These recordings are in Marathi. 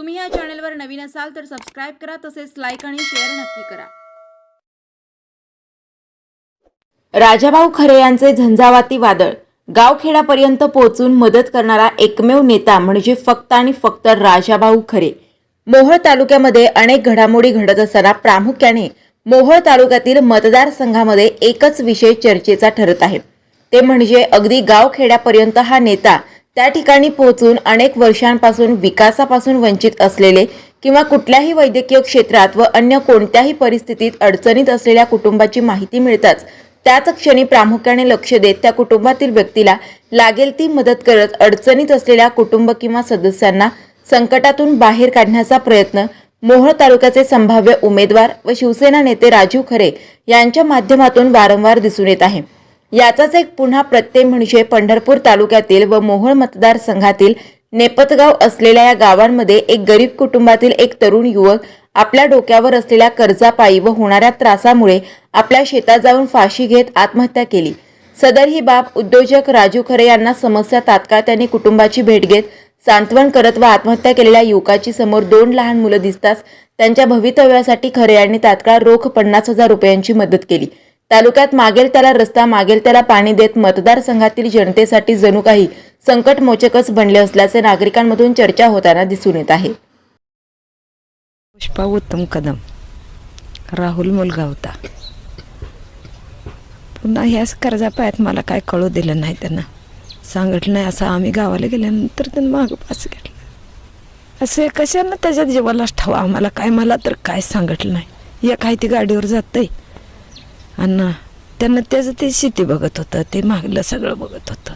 तुम्ही या चॅनलवर नवीन असाल तर सबस्क्राईब करा तसेच लाईक आणि शेअर नक्की करा. राजाभाऊ खरे यांचे झंझावाती वादळ गावखेड्यापर्यंत पोहोचून मदत करणारा एकमेव नेता म्हणजे फक्त आणि फक्त राजाभाऊ खरे. मोहोळ तालुक्यामध्ये अनेक घडामोडी घडत असताना प्रामुख्याने मोहोळ तालुक्यातील मतदारसंघामध्ये एकच विषय चर्चेचा ठरत आहे. ते म्हणजे अगदी गावखेड्यापर्यंत हा नेता त्या ठिकाणी पोहोचून अनेक वर्षांपासून विकासापासून वंचित असलेले किंवा कुठल्याही वैद्यकीय क्षेत्रात व अन्य कोणत्याही परिस्थितीत अडचणीत असलेल्या कुटुंबाची माहिती मिळताच त्याच क्षणी प्रामुख्याने लक्ष देत त्या कुटुंबातील व्यक्तीला लागेल ती मदत करत अडचणीत असलेल्या कुटुंब किंवा सदस्यांना संकटातून बाहेर काढण्याचा प्रयत्न मोहोळ तालुक्याचे संभाव्य उमेदवार व शिवसेना नेते राजीव खरे यांच्या माध्यमातून वारंवार दिसून येत आहे. याचाच एक पुन्हा प्रत्यय म्हणजे पंढरपूर तालुक्यातील व मोहोळ मतदारसंघातील नेपतगाव असलेल्या या गावांमध्ये एक गरीब कुटुंबातील एक तरुण युवक आपल्या डोक्यावर असलेल्या कर्जापायी व होणाऱ्या त्रासामुळे आपल्या शेतात जाऊन फाशी घेत आत्महत्या केली. सदर ही बाब उद्योजक राजू खरे यांना समस्या तात्काळ त्यांनी कुटुंबाची भेट घेत सांत्वन करत व आत्महत्या केलेल्या युवकाची समोर दोन लहान मुलं दिसताच त्यांच्या भवितव्यासाठी खरे यांनी तात्काळ रोख पन्नास हजार रुपयांची मदत केली. तालुक्यात मागेल त्याला रस्ता मागेल त्याला पाणी देत मतदारसंघातील जनतेसाठी जणू काही संकट मोचकच बनले असल्याचे नागरिकांमधून चर्चा होताना दिसून येत आहे. पुष्पा उत्तम कदम. राहुल मुलगा होता. पुन्हा ह्याच कर्जापायात मला काय कळू दिलं नाही त्यांना. सांगितलं नाही असं आम्ही गावाला गेल्यानंतर त्यांनी मागं पास घेतलं. असं कशानं त्याच्यात जीवालाच ठेवा? आम्हाला काय मला तर काय सांगितलं नाही? एक आहे ती गाडीवर जातंय? आणि त्यांना त्याचं ते शेती बघत होतं ते मागलं सगळं बघत होतं.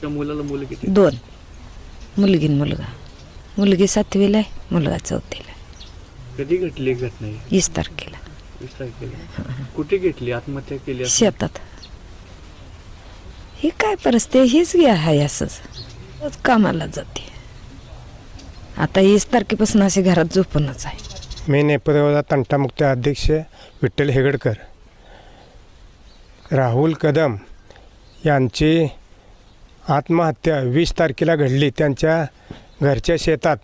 त्या मुलाला मुलं किती? दोन. मुलगी मुलगा. मुलगी सातवीला आहे मुलगा चौथीला. आहे कधी घडली ही घटना ही? वीस तारखेला. वीस तारखेला. कुठे घेतली? आत्महत्या केली असं? शेतात. ही काय परिस्थिती? हीच घ्या आहे असंच. रोज कामाला जाते. आता वीस तारखेपासून असे घरात झोपूनच आहे. मी नेपथ्याचा तंटामुक्त अध्यक्ष विठ्ठल हेगडकर. राहुल कदम यांची आत्महत्या वीस तारखेला घडली. त्यांच्या घरच्या शेतात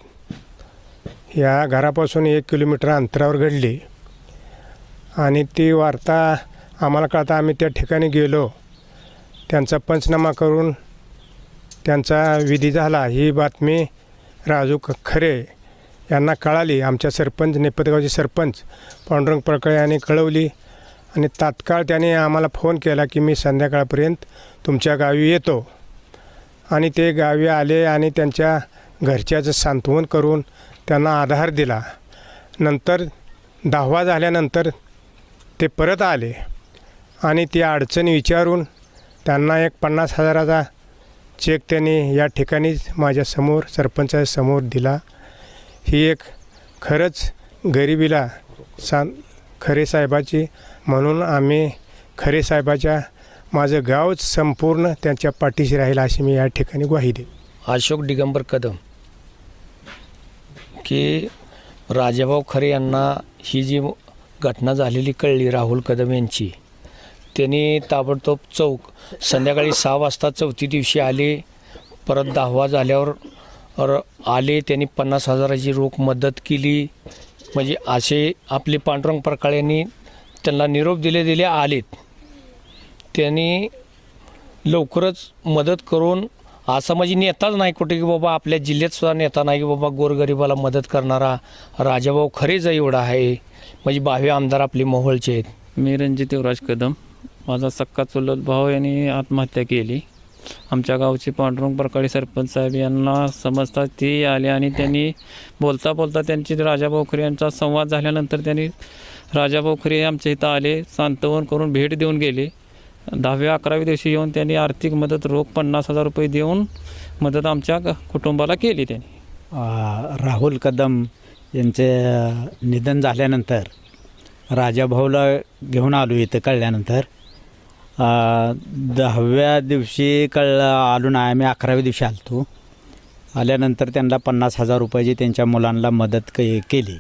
या घरापासून एक किलोमीटर अंतरावर घडली. आणि ती वार्ता आम्हाला कळता आम्ही त्या ठिकाणी गेलो. त्यांचा पंचनामा करून त्यांचा विधी झाला. ही बातमी राजू खरे यांना कळाली. आमच्या सरपंच नेपथगावचे सरपंच पांडुरंग पळकळे यांनी कळवली. आणि तात्काळ त्याने आम्हाला फोन केला की मी संध्याकाळपर्यंत तुमच्या गावी येतो. आणि ते गावी आले आणि त्यांच्या घरच्याचं सांत्वन करून त्यांना आधार दिला. नंतर दहावा झाल्यानंतर ते परत आले. आणि ती अडचण विचारून त्यांना एक पन्नास हजाराचा चेक त्यांनी या ठिकाणीच माझ्यासमोर सरपंचासमोर दिला. ही एक खरंच गरिबीला सां खरे साहेबाची म्हणून आम्ही खरे साहेबाच्या माझं गावच संपूर्ण त्यांच्या पाठीशी राहील अशी मी या ठिकाणी ग्वाही दे अशोक दिगंबर कदम की राजाभाऊ खरे यांना ही जी घटना झालेली कळली राहुल कदम यांची त्यांनी ताबडतोब चौक संध्याकाळी सहा वाजता चौथी दिवशी आले परत दहावा झाल्यावर आले त्यांनी पन्नास हजाराची रोख मदत केली म्हणजे असे आपले पांडुरंग प्रकाळ्यांनी त्यांना निरोप दिले दिले आलेत. त्यांनी लवकरच मदत करून असा म्हणजे नेताच नाही कुठे की बाबा आपल्या जिल्ह्यात सुद्धा नेता नाही की बाबा गोरगरिबाला मदत करणारा राजाभाऊ खरेच एवढा आहे. म्हणजे बावे आमदार आपले मोहोळचे आहेत. मी रणजित युवराज कदम. माझा सक्का चुलत भाऊ यांनी आत्महत्या केली. आमच्या गावचे पांडुरंग परकाळी सरपंच साहेब यांना समजतात ते आले आणि त्यांनी बोलता बोलता त्यांची राजा भाऊखरे यांचा संवाद झाल्यानंतर त्यांनी राजा भाऊखरे आमच्या इथं आले सांत्वन करून भेट देऊन गेले. दहाव्या अकराव्या दिवशी येऊन त्यांनी आर्थिक मदत रोख पन्नास हजार रुपये देऊन मदत आमच्या ग- कुटुंबाला केली त्यांनी. राहुल कदम यांचे निधन झाल्यानंतर राजाभाऊला घेऊन आलो इथं कळल्यानंतर. दहाव्या दिवशी कळलं आलो नाही आम्ही अकराव्या दिवशी आलतो. आल्यानंतर त्यांना पन्नास हजार रुपयाची त्यांच्या मुलांना मदत के केली.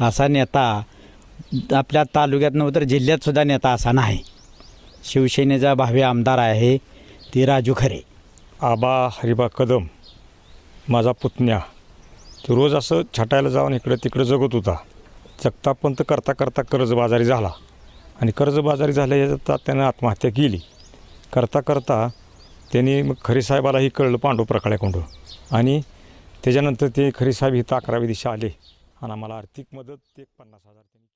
असा नेता आपल्या तालुक्यात नव्हतं तर जिल्ह्यातसुद्धा नेता असा नाही. शिवसेनेचा भावी आमदार आहे ती राजू खरे. आबा हरिबा कदम माझा पुतण्या. तो रोज असं छटायला जाऊन इकडं तिकडं जगत होता. जगता पण तर करता करता कर्जबाजारी झाला. आणि कर्जबाजारी झाल्याचा त्यानं आत्महत्या केली. करता करता त्यांनी मग खरीसाहेबालाही कळलं पांडू प्रकाळ्याकोंड आणि त्याच्यानंतर ते खरीसाहेब इथं अकरावी दिशा आले. आणि आम्हाला आर्थिक मदत ते पन्नास हजार त्यांनी